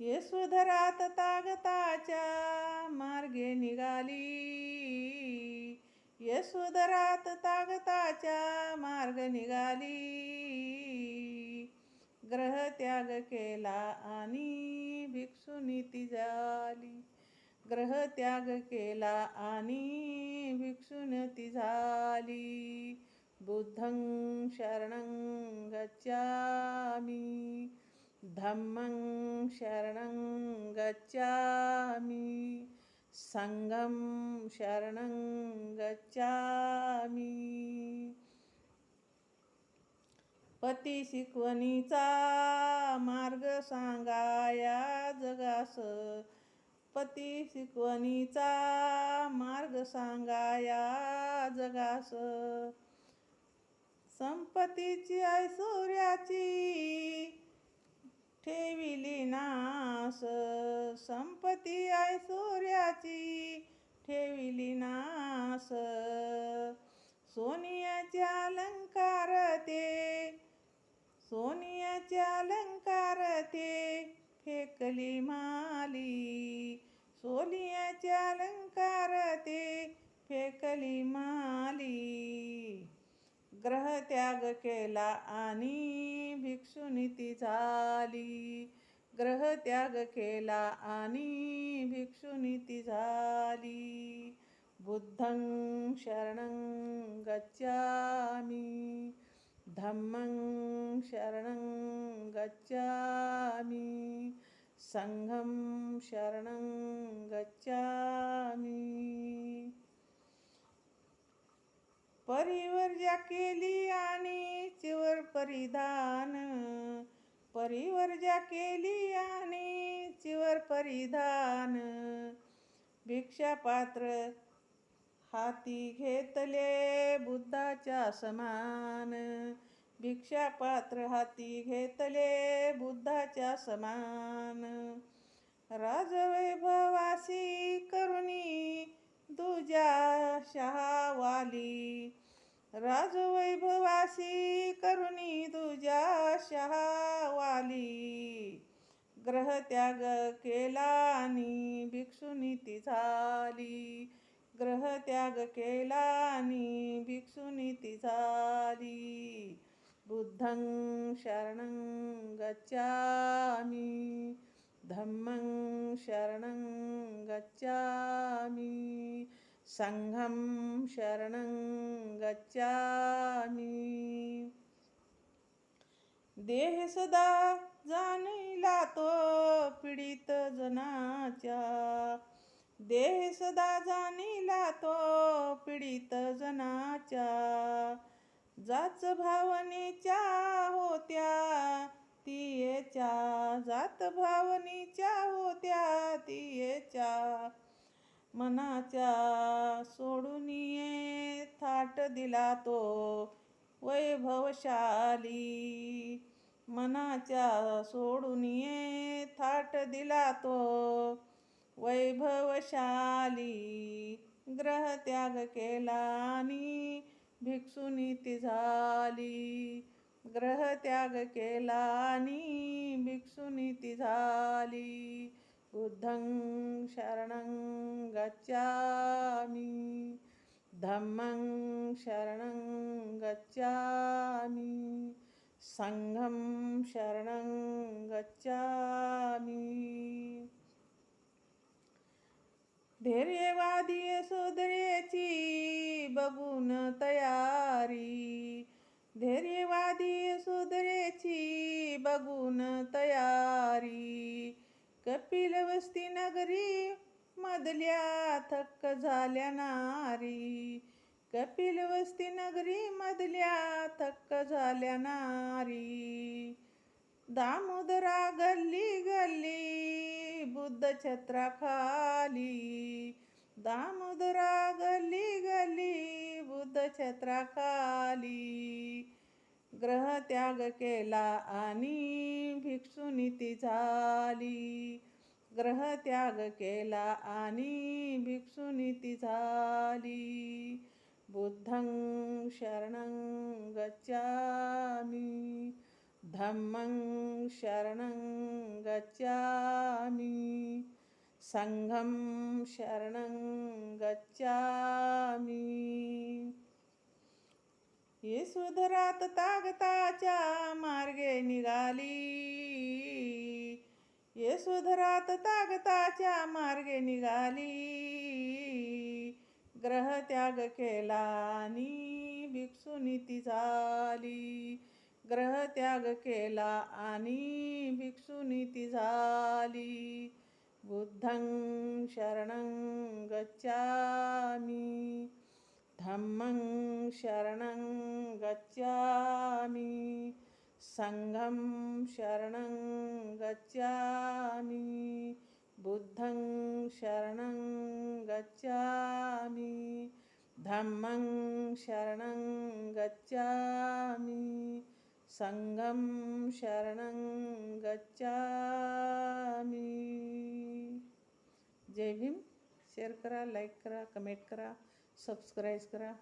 यशोधरात तागताच्या मार्गे निघाली. यशोधरात तागताच्या मार्ग निघाली. ग्रहत्याग केला आणि भिक्षुनी ती झाली. ग्रहत्याग केला आणि भिक्षुन ती झाली. बुद्धं शरणं गच्छामी. धम्मं शरणं गच्छामि। संघं शरणं गच्छामि। पती शिकवणीचा मार्ग सांगाया जगास। पती शिकवणीचा मार्ग सांगाया जगास। संपत्तीची ऐश्वर्याची ठेविली नास संपत्ती ऐश्वर्याची ठेविली नास. सोनियाचे अलंकार ते सोनियाचे अलंकार ते फेकली माली. सोनियाचे अलंकार ते फेकली माली. ग्रहत्याग केला आणि भिक्षुनी ती झाली. ग्रहत्याग केला आणि भिक्षुनीती झाली. बुद्धं शरणं गच्छामि. धम्मं शरणं गच्छामि. संघं शरणं गच्छामि. परिवर्जा केली आणि चिवर परिधान परिवर्जा केली आणि चिवर परिधान. भिक्षा पात्र हाती घेतले बुद्धाच्या समान. भिक्षा पात्र हाती घेतले बुद्धाच्या समान. राजवैभवासी करुणी दुजा शहावाली. राज ग्रहत्याग केला आणि भिक्षुनी ती झाली. ग्रहत्याग केला आणि भिक्षुनी ती झाली. बुद्धं शरणं गच्छामि. धम्मं शरणं गच्छामि. संघं शरणं गच्छामि. देह सदा जाणीला तो पीडित जनाच्या. देह सदा जाणीला तो पीडित जनाच्या. जाच भावनेच्या होत्या तियेच्या. जात भावनेच्या होत्या तियेच्या. मनाच्या सोडून ये थाट दिला तो वैभवशाली. मनाच्या सोडून ये थाट दिला तो. वैभवशाली ग्रहत्याग केला आणि भिक्षुनी ती झाली. ग्रहत्याग केला आणि भिक्षुनी ती झाली. बुद्धं शरणं गच्छामि. धम्मं शरणं गच्छामि. संघं शरणं गच्छामि। धैर्यवादी सुधरेची बघून तयारी। धैर्यवादी सुधरेची बघून तयारी। कपिलवस्ती नगरी मधल्या थक्क झाल्या नारी। कपिलवस्ती नगरी मधल्या थक्क झाल्या नारी. दामोदरा गल्ली गल्ली बुद्ध छत्राखाली. दामोदरा गल्ली गल्ली बुद्ध छत्राखाली. ग्रहत्याग केला आणि भिक्षुनी ती झाली. ग्रहत्याग केला आणि भिक्षुनी ती झाली. बुद्धं शरणं गच्छामि। धम्मं शरणं गच्छामि। सङ्घं शरणं गच्छामि। येसुधरात तागताच्या मार्गे निघाली। येसुधरात तागताच्या मार्गे निघाली। ग्रहत्याग केला आणि भिक्षुनी ती झाली. ग्रहत्याग केला आणि भिक्षुनी ती झाली. बुद्धं शरणं गच्छामि. धम्मं शरणं गच्छामि. संघं शरणं गच्छामि. बुद्धं शरणं गच्छामि। धम्मं शरणं गच्छामि। सङ्गं शरणं गच्छामि। जय भीम। शेअर करा लाईक करा कमेंट करा सबस्क्राईब करा.